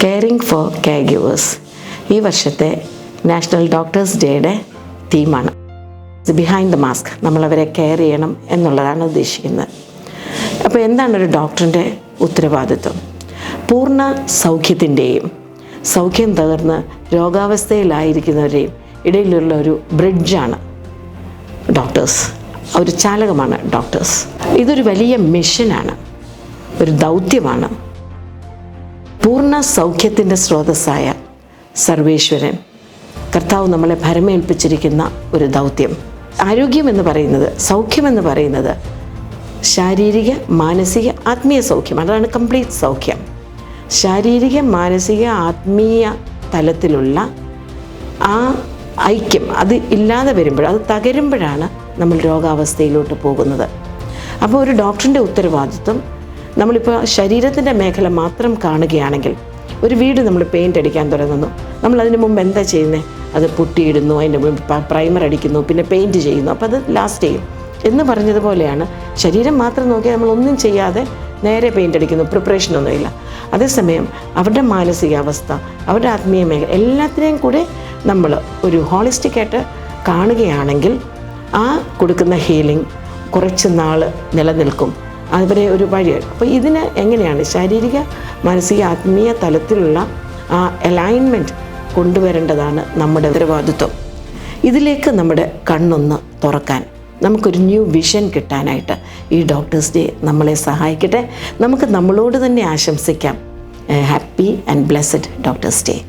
Caring for care givers ഈ വർഷത്തെ national doctors ഡേയുടെ തീമാണ് ബിഹൈൻഡ് ദ മാസ്ക് നമ്മളവരെ കെയർ ചെയ്യണം എന്നുള്ളതാണ് ഉദ്ദേശിക്കുന്നത്. അപ്പോൾ എന്താണ് ഒരു ഡോക്ടറിന്റെ ഉത്തരവാദിത്വം? പൂർണ സൗഖ്യത്തിന്റെയും സൗഖ്യം തകർന്ന് രോഗാവസ്ഥയിലായിരിക്കുന്നവരെയും ഇടയിലുള്ള ഒരു ബ്രിഡ്ജാണ് ഡോക്ടേഴ്സ് ഒരു ചാലകമാണ് ഡോക്ടേഴ്സ് ഇതൊരു വലിയ മിഷനാണ് ഒരു ദൗത്യമാണ്. പൂർണ സൗഖ്യത്തിന്റെ സ്രോതസ്സായ സർവേശ്വരൻ. കർത്താവ് നമ്മളെ ഭരമേൽപ്പിച്ചിരിക്കുന്ന ഒരു ദൗത്യം. ആരോഗ്യം എന്ന് പറയുന്നത് സൗഖ്യമെന്ന് പറയുന്നത് ശാരീരിക മാനസിക ആത്മീയ സൗഖ്യം. അതാണ് കംപ്ലീറ്റ് സൗഖ്യം. ശാരീരിക മാനസിക ആത്മീയ തലത്തിലുള്ള ആ ഐക്യം അത് ഇല്ലാതെ വരുമ്പോൾ അത് തകരുമ്പോഴാണ് നമ്മൾ രോഗാവസ്ഥയിലോട്ട് പോകുന്നത്. അപ്പോൾ ഒരു ഡോക്ടറിന്റെ ഉത്തരവാദിത്വം നമ്മളിപ്പോൾ ശരീരത്തിന്റെ മേഖല മാത്രം കാണുകയാണെങ്കിൽ ഒരു വീട് നമ്മൾ പെയിന്റ് അടിക്കാൻ തുടങ്ങുന്നു. നമ്മൾ അതിന് മുമ്പ് എന്താ ചെയ്യുന്നത് അത് പുട്ടിയിടുന്നു അതിന്റെ മുമ്പ് പ്രൈമർ അടിക്കുന്നു പിന്നെ പെയിന്റ് ചെയ്യുന്നു. അപ്പോൾ അത് ലാസ്റ്റ് ചെയ്യും. എന്ന് പറഞ്ഞതുപോലെയാണ് ശരീരം മാത്രം നോക്കിയാൽ നമ്മളൊന്നും ചെയ്യാതെ നേരെ പെയിന്റ് അടിക്കുന്നു പ്രിപ്പറേഷനൊന്നുമില്ല അതേസമയം അവരുടെ മാനസികാവസ്ഥ അവരുടെ ആത്മീയ മേഖല എല്ലാത്തിനെയും കൂടെ നമ്മൾ ഒരു ഹോളിസ്റ്റിക്കായിട്ട് കാണുകയാണെങ്കിൽ ആ കൊടുക്കുന്ന ഹീലിംഗ് കുറച്ച് നാൾ നിലനിൽക്കും. അവരെ ഒരു വഴിയായി അപ്പോൾ ഇതിന് എങ്ങനെയാണ് ശാരീരിക മാനസിക ആത്മീയ തലത്തിലുള്ള ആ അലൈൻമെന്റ് കൊണ്ടുവരേണ്ടതാണ് നമ്മുടെ ഉത്തരവാദിത്വം. ഇതിലേക്ക് നമ്മുടെ കണ്ണൊന്ന് തുറക്കാൻ നമുക്കൊരു ന്യൂ വിഷൻ കിട്ടാനായിട്ട് ഈ ഡോക്ടേഴ്സ് ഡേ നമ്മളെ സഹായിക്കട്ടെ. നമുക്ക് നമ്മളോട് തന്നെ ആശംസിക്കാം. Happy and blessed doctors day